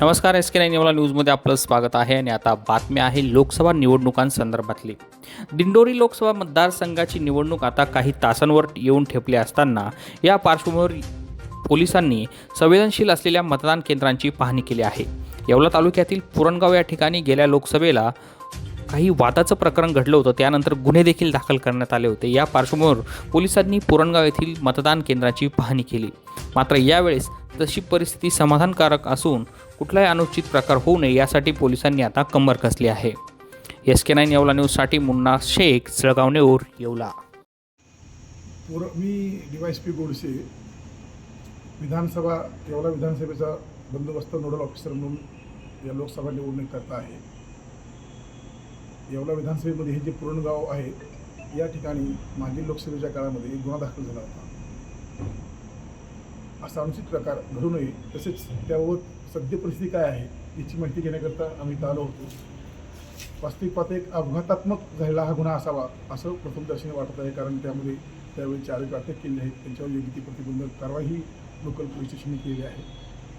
नमस्कार S K nine एवला न्यूजमध्ये आपलं स्वागत आहे आणि आता बातमी आहे लोकसभा निवडणुकांसंदर्भातली. दिंडोरी लोकसभा मतदारसंघाची निवडणूक आता काही तासांवर येऊन ठेपली असताना या पार्श्वभूमीवर पोलिसांनी संवेदनशील असलेल्या मतदान केंद्रांची पाहणी केली आहे. येवला तालुक्यातील पुरणगाव या ठिकाणी गेल्या लोकसभेला काही वादाचं प्रकरण घडलं होतं त्यानंतर गुन्हे देखील दाखल करण्यात आले होते. या पार्श्वभूमीवर पोलिसांनी पुरणगाव येथील मतदान केंद्राची पाहणी केली. मात्र यावेळेस तशी परिस्थिती समाधानकारक असून कुठलाही अनुचित प्रकार होऊ नये यासाठी पोलिसांनी आता कंबर कसली आहे. एस के नाईन येवला न्यूजसाठी मुन्ना शेख जळगाव नेऊर येवला. पुर मी D Y S P Godse विधानसभा येवला विधानसभेचा बंदोबस्त नोडल ऑफिसर म्हणून या लोकसभा निवडणूक करता आहे. येवला विधानसभेमध्ये हे जे पुरणगाव आहे या ठिकाणी मागील लोकसभेच्या काळामध्ये गुन्हा दाखल झाला होता. असा अनुचित प्रकार घडू नये. तसेच त्याबाबत सद्य परिस्थिती काय आहे याची माहिती घेण्याकरता आम्ही इथं आलो होतो. वास्तविक पात एक अपघातात्मक झालेला हा गुन्हा असावा असं प्रथमदर्शनी वाटत आहे. कारण त्यामध्ये त्यावेळी चार अटक केली आहेत. त्यांच्यावर योग्य ती प्रतिबंधक कारवाई लोकल पोलीस स्टेशनने केली आहे.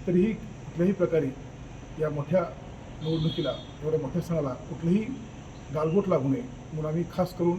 तरीही कुठल्याही प्रकारे या मोठ्या निवडणुकीला एवढ्या मोठ्या सणाला कुठलीही गालबोट लागू नये म्हणून आम्ही खास करून